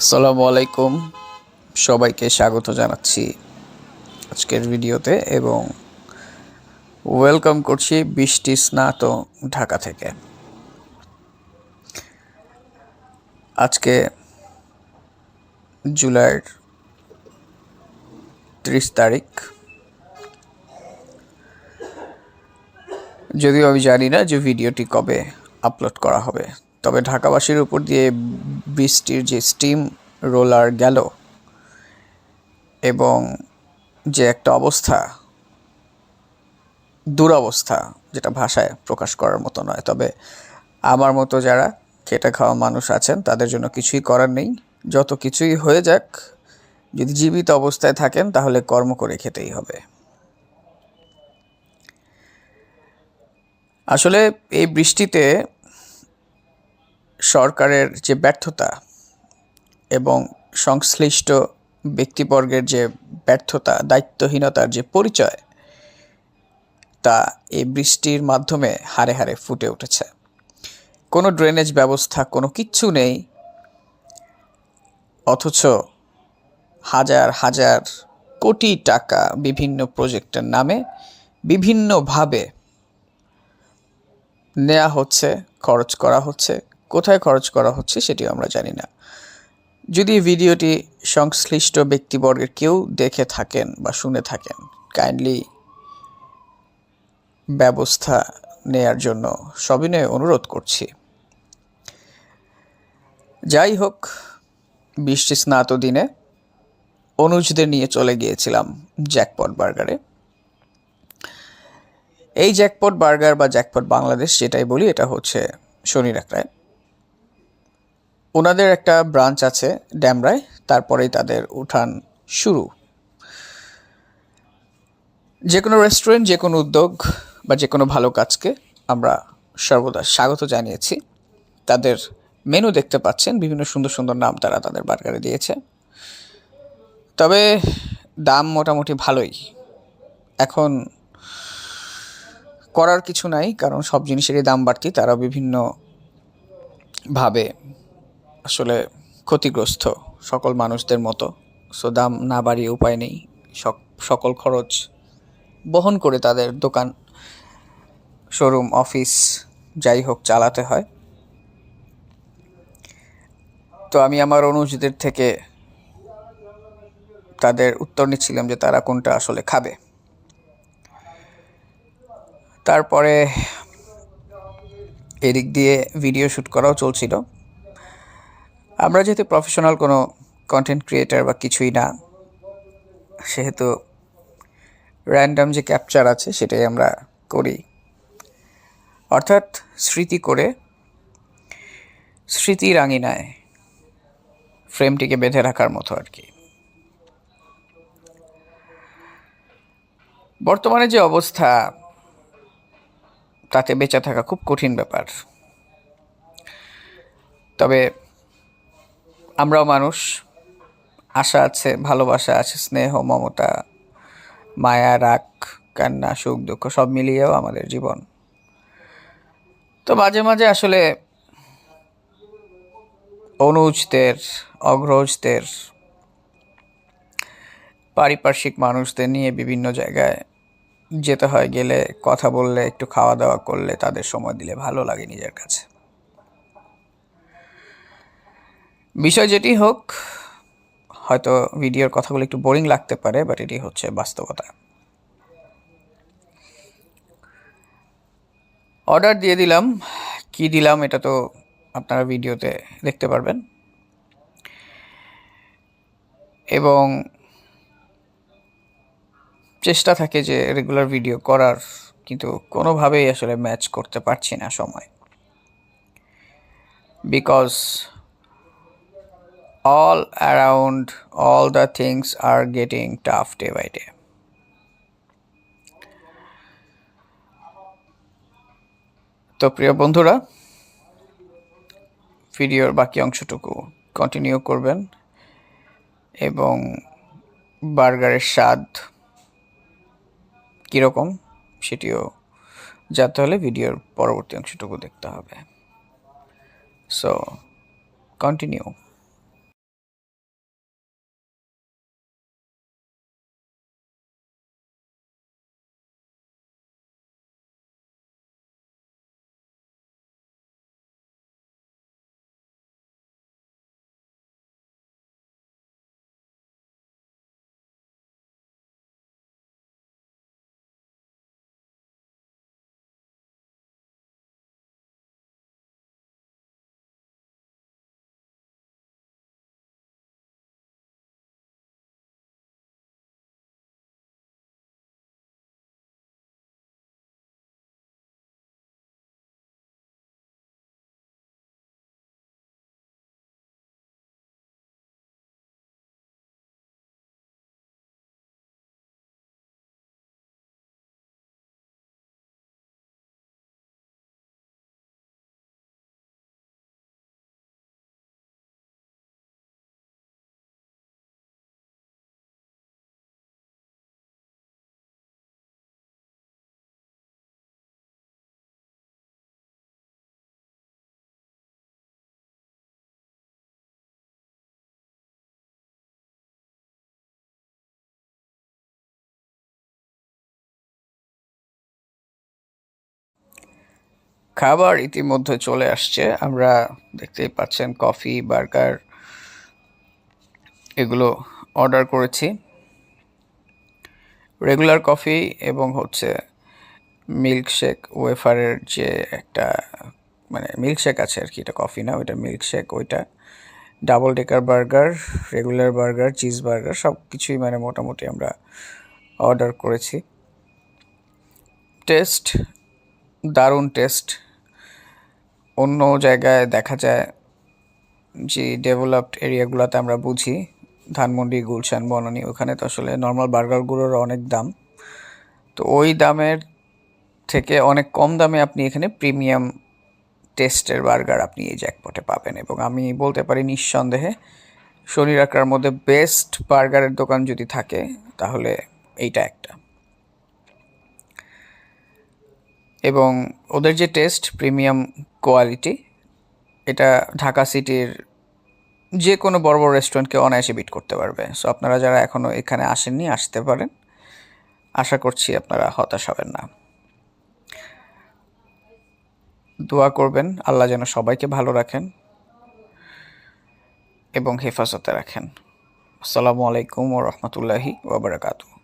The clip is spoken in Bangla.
আসসালামু আলাইকুম সবাইকে স্বাগত জানাচ্ছি আজকের ভিডিওতে এবং ওয়েলকাম করছি বৃষ্টি স্নাত ঢাকা থেকে। আজকে জুলাইয়ের ত্রিশ তারিখ। যদিও আমি জানি না যে ভিডিওটি কবে আপলোড করা হবে। তবে ঢাকাবাসীর উপর দিয়ে বৃষ্টির যে স্টিম রোলার গেল এবং যে একটা অবস্থা, দুরবস্থা যেটা ভাষায় প্রকাশ করার মতো নয়। তবে আমার মতো যারা খেটে খাওয়া মানুষ আছেন, তাদের জন্য কিছুই করার নেই। যত কিছুই হয়ে যাক, যদি জীবিত অবস্থায় থাকেন, তাহলে কর্ম করে খেতেই হবে। আসলে এই বৃষ্টিতে সরকারের যে ব্যর্থতা এবং সংশ্লিষ্ট ব্যক্তিবর্গের যে ব্যর্থতা, দায়িত্বহীনতার যে পরিচয়, তা এই বৃষ্টির মাধ্যমে হারে হারে ফুটে উঠেছে। কোনো ড্রেনেজ ব্যবস্থা, কোনো কিচ্ছু নেই, অথচ হাজার হাজার কোটি টাকা বিভিন্ন প্রজেক্টের নামে বিভিন্নভাবে নেওয়া হচ্ছে, খরচ করা হচ্ছে কোথায় খরচ করা হচ্ছে সেটিও আমরা জানি না। যদি ভিডিওটি সংশ্লিষ্ট ব্যক্তিবর্গের কেউ দেখে থাকেন বা শুনে থাকেন কাইন্ডলি ব্যবস্থা নেয়ার জন্য সবিনয়ে অনুরোধ করছি। যাই হোক, বৃষ্টি স্নাত দিনে অনুজদের নিয়ে চলে গিয়েছিলাম জ্যাকপট বার্গারে। এই জ্যাকপট বার্গার বা জ্যাকপট বাংলাদেশ যেটাই বলি, এটা হচ্ছে শনি রাখরায় ওনাদের একটা ব্রাঞ্চ আছে ড্যামরায়, তারপরেই তাদের উঠান শুরু। যে কোনো রেস্টুরেন্ট যে কোনো উদ্যোগ বা যে কোনো ভালো কাজকে আমরা সর্বদা স্বাগত জানিয়েছি। তাদের মেনু দেখতে পাচ্ছেন, বিভিন্ন সুন্দর সুন্দর নাম তারা তাদের বার্গারে দিয়েছে। তবে দাম মোটামুটি ভালোই। এখন করার কিছু নাই, কারণ সব জিনিসেরই দাম বাড়তি তারা বিভিন্ন ভাবে আসলে ক্ষতিগ্রস্ত সকল মানুষদের মতো। সো দাম না বাড়িয়ে উপায় নেই। সক- সকল খরচ বহন করে তাদের দোকান, শোরুম, অফিস, যাই হোক চালাতে হয়। তো আমি আমার অনুজদের থেকে তাদের উত্তর নিচ্ছিলাম যে তারা কোনটা আসলে খাবে। তারপরে এদিক দিয়ে ভিডিও শ্যুট করাও চলছিল। আমরা যেহেতু প্রফেশনাল কোনো কন্টেন্ট ক্রিয়েটার বা কিছুই না, সেহেতু র্যান্ডাম যে ক্যাপচার আছে সেটাই আমরা করি। অর্থাৎ স্মৃতি করে স্মৃতির আঙিনায় ফ্রেমটিকে বেঁধে রাখার মতো আর কি। বর্তমানে যে অবস্থা, তাতে বেঁচে থাকা খুব কঠিন ব্যাপার। তবে আমরাও মানুষ। আশা আছে, ভালোবাসা আছে, স্নেহ, মমতা, মায়া, রাগ, কান্না, সুখ, দুঃখ, সব মিলিয়েও আমাদের জীবন। তো মাঝে মাঝে আসলে অনুজদের, অগ্রজদের, পারিপার্শ্বিক মানুষদের নিয়ে বিভিন্ন জায়গায় যেতে হয়, গেলে, কথা বললে, একটু খাওয়া দাওয়া করলে তাদের সময় দিলে ভালো লাগে নিজের কাছে। বিষয় যেটি হোক, হয়তো ভিডিওর কথাগুলো একটু বোরিং লাগতে পারে বাট এটি হচ্ছে বাস্তবতা। অর্ডার দিয়ে দিলাম। কি দিলাম এটা তো আপনারা ভিডিওতে দেখতে পারবেন। এবং চেষ্টা থাকে যে রেগুলার ভিডিও করার, কিন্তু কোনোভাবেই আসলে ম্যাচ করতে পারছি না সময়। Because all around all the things are getting tough day by day. তো প্রিয় বন্ধুরা, ভিডিওর বাকি অংশটুকু কন্টিনিউ করবেন এবং বার্গারের স্বাদ কীরকম সেটিও জানতে হলে ভিডিওর পরবর্তী অংশটুকু দেখতে হবে। সো কন্টিনিউ খাবার ইতিমধ্যে চলে আসছে। আমরা দেখতেই পাচ্ছেন কফি, বার্গার এগুলো অর্ডার করেছি। রেগুলার কফি এবং হচ্ছে মিল্কশেক ওয়েফারের যে একটা মানে মিল্কশেক আছে আর কি, এটা কফি না, ওইটা মিল্কশেক ওইটা। Double decker burger, regular burger, cheese burger সব কিছুই মানে মোটামুটি আমরা অর্ডার করেছি। টেস্ট, দারুণ টেস্ট। অন্য জায়গায় দেখা যায় যে ডেভেলপড এরিয়াগুলোতে আমরা বুঝি। ধানমন্ডি, গুলশান, বনানী, ওখানে তো আসলে নর্মাল বার্গারগুলোর অনেক দাম। তো ওই দামের থেকে অনেক কম দামে আপনি এখানে প্রিমিয়াম টেস্টের বার্গার আপনি এই জ্যাকপটে পাবেন এবং আমি বলতে পারি নিঃসন্দেহে শনি রাখার মধ্যে বেস্ট বার্গারের দোকান যদি থাকে, তাহলে এইটা একটা। এবং ওদের যে টেস্ট, প্রিমিয়াম কোয়ালিটি, এটা ঢাকা সিটির যে কোনো বড় বড় রেস্টুরেন্টকে অনায়াসে বিট করতে পারবে। সো আপনারা যারা এখনও এখানে আসেননি, আসতে পারেন। আশা করছি আপনারা হতাশ হবেন না। দোয়া করবেন, আল্লাহ যেন সবাইকে ভালো রাখেন এবং হেফাজতে রাখেন। আসসালামু আলাইকুম ও রহমতুল্লাহি ওবরাকাতু